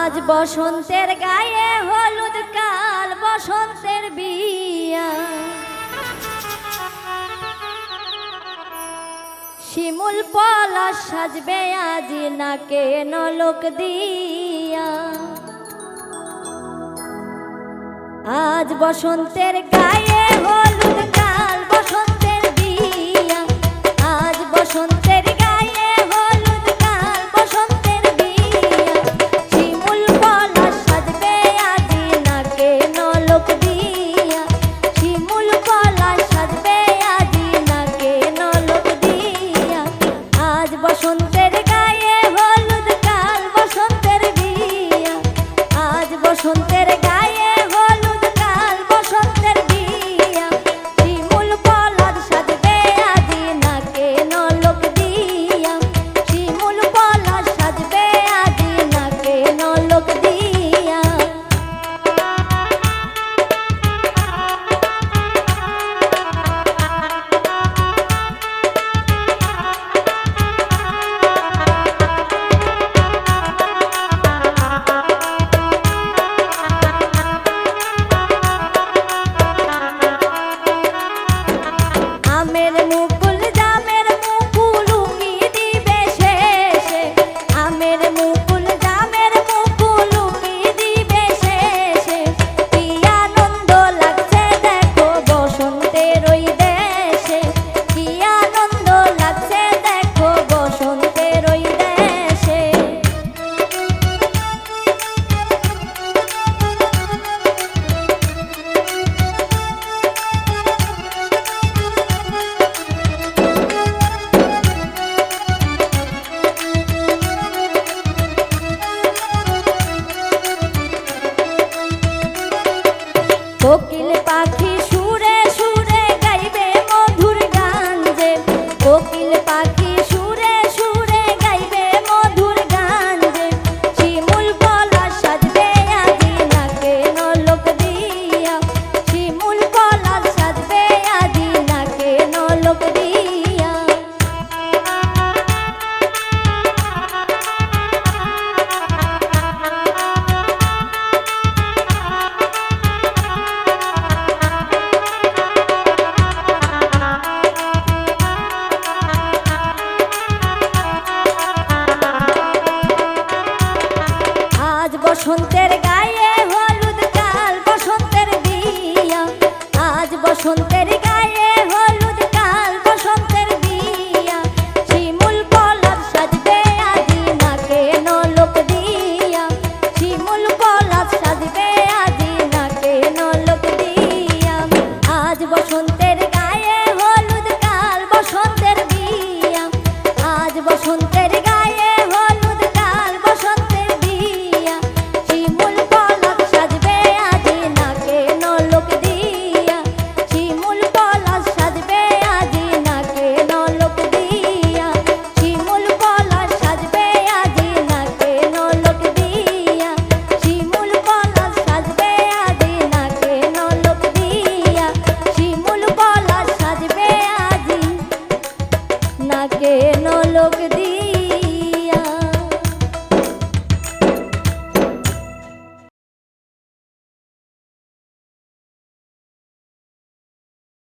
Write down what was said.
আজ বসন্তের গায়ে হলুদ কাল, বসন্তের বিয়া। শিমুল পলাশ সাজবে আজ নাকে লোক দিয়া। আজ বসন্তের গায়ে হলুদ কাল, বসন্তের বিয়া। আজ বসন্তের कोकिल पाखी বসন্তের গায়ে হলুদ কাল বসন্তের দিয়া আজ বসন্তের